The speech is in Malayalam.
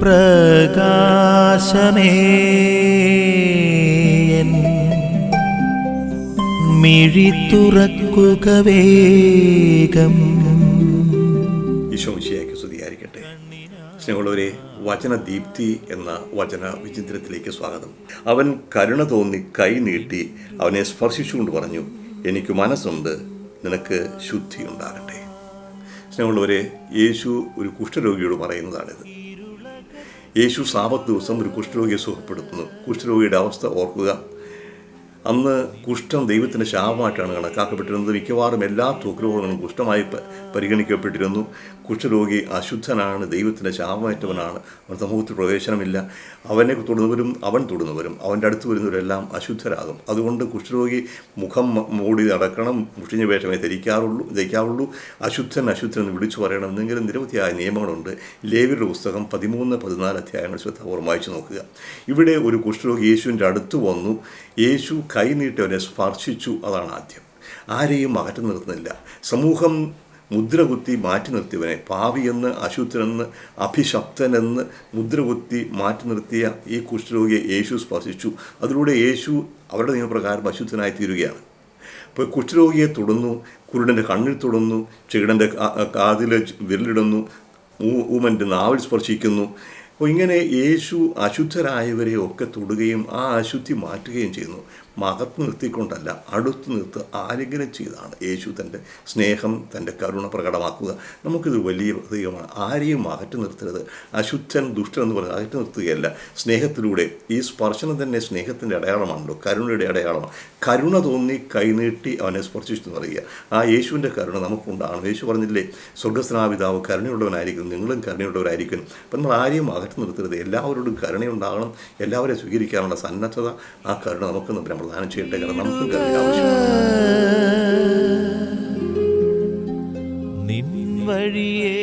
പ്രകാശമേ. മിഴി തുറക്കുക വേഗം. ഈശോ മിശിയാക്കി സ്തുതിയായിരിക്കട്ടെ. സ്നേഹമുള്ളവരെ വചനദീപ്തി എന്ന വചന വിചിന്തനത്തിലേക്ക് സ്വാഗതം. അവൻ കരുണ തോന്നി കൈ നീട്ടി അവനെ സ്പർശിച്ചുകൊണ്ട് പറഞ്ഞു എനിക്ക് മനസ്സുണ്ട് നിനക്ക് ശുദ്ധി ശുദ്ധിയുണ്ടാകട്ടെ. സ്നേഹമുള്ളവരെ യേശു ഒരു കുഷ്ഠരോഗിയോട് പറയുന്നതാണിത്. യേശു സാപത്ത് ദിവസം ഒരു കുഷ്ഠരോഗിയെ സുഖപ്പെടുത്തുന്നു. കുഷ്ഠരോഗിയുടെ അവസ്ഥ ഓർക്കുക. അന്ന് കുഷ്ഠം ദൈവത്തിന്റെ ശാപമായിട്ടാണ് കണക്കാക്കപ്പെട്ടിരുന്നത്. മിക്കവാറും എല്ലാ ത്വക്രോഗങ്ങളും കുഷ്ഠമായി പരിഗണിക്കപ്പെട്ടിരുന്നു. കുഷ്ഠരോഗി അശുദ്ധനാണ് ദൈവത്തിന്റെ ശാപമായിട്ടവനാണ് അവൻ സമൂഹത്തിൽ പ്രവേശനമില്ല. അവനെ തൊടുന്നവരും അവൻ തൊടുന്നവരും അവന്റെ അടുത്ത് വരുന്നവരെല്ലാം അശുദ്ധരാകും. അതുകൊണ്ട് കുഷ്ഠരോഗി മുഖം മൂടി നടക്കണം മുഷിഞ്ഞ വേഷമേ ധരിക്കാറുള്ളൂ ധരിക്കാറുള്ളൂ. അശുദ്ധൻ അശുദ്ധൻ എന്ന് വിളിച്ചു പറയണം. എന്നെങ്കിലും നിരവധിയായ നിയമങ്ങളുണ്ട്. ലേവിയുടെ പുസ്തകം പതിമൂന്ന് പതിനാല് അധ്യായങ്ങൾ ശ്രദ്ധാപൂർവം വായിച്ചു നോക്കുക. ഇവിടെ ഒരു കുഷ്ഠരോഗി യേശുവിന്റെ അടുത്ത് വന്നു. യേശു കൈനീട്ടി അവരെ സ്പർശിച്ചു അതാണ് ആദ്യം. ആരെയും മാറ്റി നിർത്തുന്നില്ല. സമൂഹം മുദ്രകുത്തി മാറ്റി നിർത്തിയവനെ പാവിയെന്ന് അശുദ്ധനെന്ന് അഭിശപ്തനെന്ന് മുദ്രകുത്തി മാറ്റി നിർത്തിയ ഈ കുഷ്ഠരോഗിയെ യേശു സ്പർശിച്ചു. അതിലൂടെ യേശു അവരുടെ നിയമപ്രകാരം അശുദ്ധനായി തീരുകയാണ്. അപ്പോൾ കുഷ്ഠരോഗിയെ തൊടുന്നു കുരുടന്റെ കണ്ണിൽ തൊടുന്നു ചെകിടന്റെ കാതിൽ വിരലിടുന്നു ഊമന്റെ നാവിൽ സ്പർശിക്കുന്നു. അപ്പോൾ ഇങ്ങനെ യേശു അശുദ്ധരായവരെ ഒക്കെ തൊടുകയും ആ അശുദ്ധി മാറ്റുകയും ചെയ്യുന്നു. മകത്ത് നിർത്തിക്കൊണ്ടല്ല അടുത്ത് നിർത്ത് ആലിംഗനം ചെയ്താണ് യേശു തന്റെ സ്നേഹം തന്റെ കരുണ പ്രകടമാക്കുക. നമുക്കിത് വലിയ പ്രതീകമാണ്. ആരെയും അകറ്റി നിർത്തരുത്. അശുദ്ധൻ ദുഷ്ടൻ എന്ന് പറയുന്നത് അകറ്റി നിർത്തുകയല്ല. സ്നേഹത്തിലൂടെ ഈ സ്പർശനം തന്നെ സ്നേഹത്തിന്റെ അടയാളമാണല്ലോ കരുണയുടെ അടയാളമാണ്. കരുണ തോന്നി കൈനീട്ടി അവനെ സ്പർശിച്ചു എന്ന് പറയുക ആ യേശുവിന്റെ കരുണ നമുക്കുണ്ടാകണം. യേശു പറഞ്ഞില്ലേ സ്വർഗസ്നാപിതാവ് കരുണയുള്ളവനായിരിക്കും നിങ്ങളും കരുണയുള്ളവരായിരിക്കും അപ്പം നമ്മൾ ആരെയും അകറ്റി നിർത്തരുത്. എല്ലാവരോടും കരുണയുണ്ടാകണം. എല്ലാവരെയും സ്വീകരിക്കാനുള്ള സന്നദ്ധത ആ കരുണ നമുക്ക് നമ്മൾ പ്രദാനം ചെയ്യട്ടെ കാരണം നമുക്ക് കരുണ ആവശ്യമാണ്. നിൻ വഴിയേ